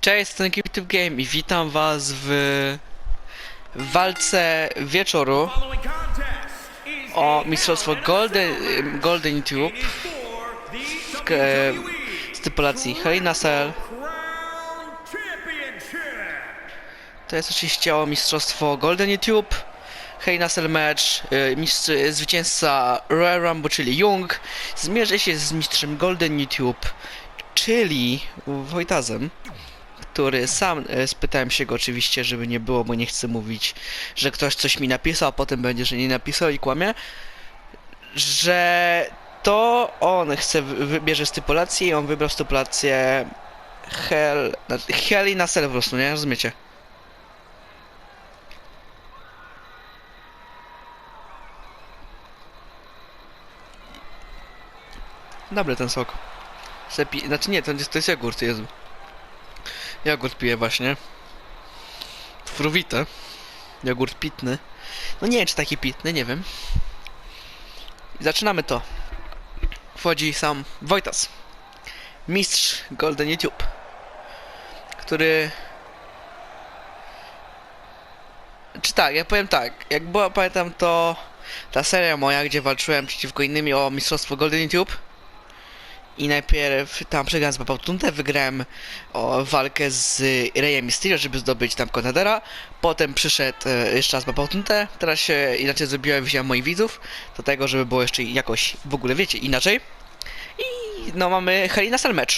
Cześć, jestem Creative Game i witam was w walce wieczoru o mistrzostwo Golden, Golden YouTube w e, stypulacji Hell Cell. To jest oczywiście o mistrzostwo Golden YouTube. Hell Cell match. e, Mistrz, e, zwycięzca Royal Rumble, czyli Jung, zmierzy się z mistrzem Golden YouTube, czyli Wojtazem który sam e, spytałem się go oczywiście, żeby nie było, bo nie chcę mówić, że ktoś coś mi napisał, a potem będzie, że nie napisał i kłamie, że to on chce, wy- wybierze stypulację i on wybrał stypulację Hell, Hell i na Cell po prostu, nie? Rozumiecie? Dobry ten sok. Sepi... Znaczy nie, to jest, to jest jogurt, Jezu. Jogurt piję właśnie. Fruwite. Jogurt pitny. No nie wiem, czy taki pitny, nie wiem. Zaczynamy to. Wchodzi sam Wojtas. Mistrz Golden YouTube. Który... Czy tak, ja powiem tak. Jak była, pamiętam, to ta seria moja, gdzie walczyłem przeciwko innymi o mistrzostwo Golden YouTube. I najpierw tam przegrałem z Babautuntę, wygrałem o walkę z Reyem Mysterio, żeby zdobyć tam kontendera. Potem przyszedł e, jeszcze raz Babautuntę, teraz się inaczej zrobiłem, wziąłem moich widzów, do tego, żeby było jeszcze jakoś w ogóle, wiecie, inaczej. I no mamy Hell in a Cell match.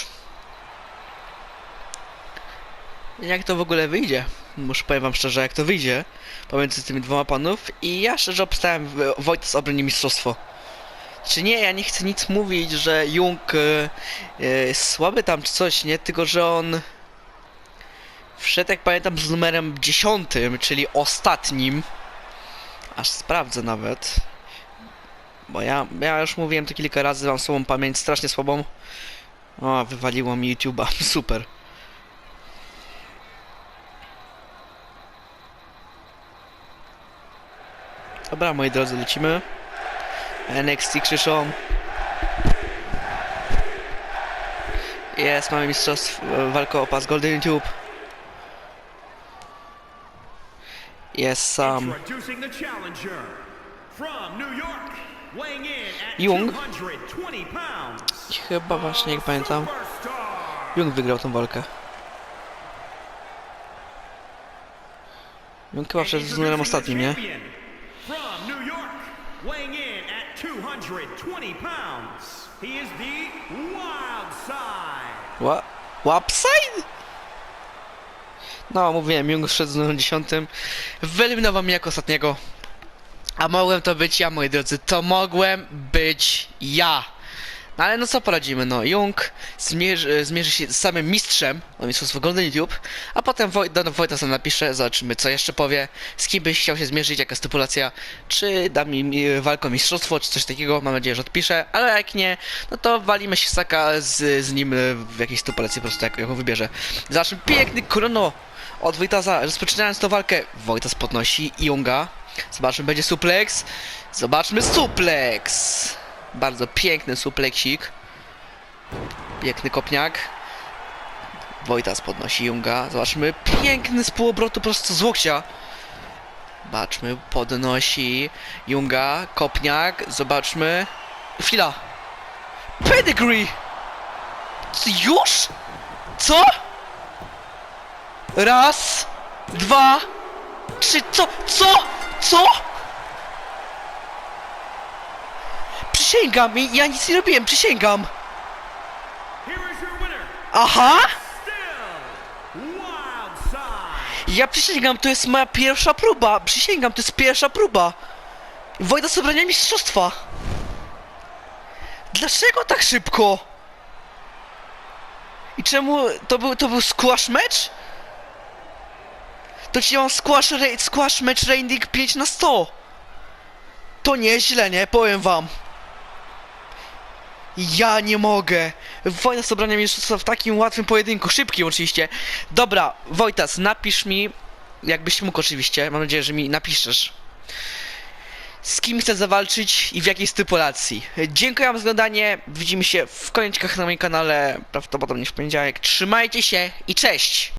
Jak to w ogóle wyjdzie? Muszę powiem wam szczerze, jak to wyjdzie pomiędzy tymi dwoma panów i ja szczerze obstałem w- Wojtas obroni mistrzostwo. Czy nie, ja nie chcę nic mówić, że Jung e, e, jest słaby tam czy coś, nie? Tylko, że on wszedł, jak pamiętam, z numerem 10, czyli ostatnim. Aż sprawdzę nawet. Bo ja, ja już mówiłem to kilka razy, mam słabą pamięć, strasznie słabą. O, wywaliło mi YouTube'a, super. Dobra, moi drodzy, lecimy. NXT krzyczą. Jest, mamy mistrzostw, e, walkę o pas Golden YouTube. Jest sam Jung. 220 pounds. Chyba właśnie, jak pamiętam. Jung wygrał tą walkę. Jung chyba przed z ostatnim, nie? Champion From New York, weighing in at 220 pounds. He is the Wild Side. Ła Łapside? No, mówiłem, Jung numerem 10. Wyeliminował mnie jako ostatniego. A mogłem to być ja, moi drodzy. To mogłem być ja. Ale no co poradzimy, no. Jung zmierzy, zmierzy się z samym mistrzem o mistrzostwo Golden YouTube, a potem Woj, do Wojta sam napisze, zobaczymy co jeszcze powie, z kim byś chciał się zmierzyć, jaka stypulacja, czy da mi walkę o mistrzostwo, czy coś takiego, mam nadzieję, że odpisze, ale jak nie, no to walimy się saka z, z nim e, w jakiejś stypulacji po prostu, jak, jaką wybierze. Zobaczmy, piękny krono od Wojtasa, rozpoczynając tą walkę, Wojtas podnosi Junga, zobaczmy, będzie suplex, zobaczmy suplex! Bardzo piękny supleksik. Piękny kopniak. Wojtas podnosi Junga. Zobaczmy, piękny z półobrotu prosto z łokcia. Zobaczmy, podnosi Junga, kopniak. Zobaczmy. Chwila. Pedigree! Już? Co? Raz, dwa, trzy, co? Co? Co? Przysięgam, ja nic nie robiłem, przysięgam. Aha! Ja przysięgam, to jest moja pierwsza próba. Przysięgam, to jest pierwsza próba. Wojda sobrania mistrzostwa. Dlaczego tak szybko? I czemu to był, to był squash match? To ci mam squash, squash match rating 5 na 100. To nieźle, nie? Powiem wam. Ja nie mogę. Wojna sobrania mistrzostwa w takim łatwym pojedynku, szybkim oczywiście. Dobra, Wojtas, napisz mi, jakbyś mógł oczywiście, mam nadzieję, że mi napiszesz. z kim chcę zawalczyć i w jakiej stypulacji. Dziękuję wam za oglądanie, widzimy się w kolejnych na moim kanale, prawdopodobnie w poniedziałek. Trzymajcie się i cześć!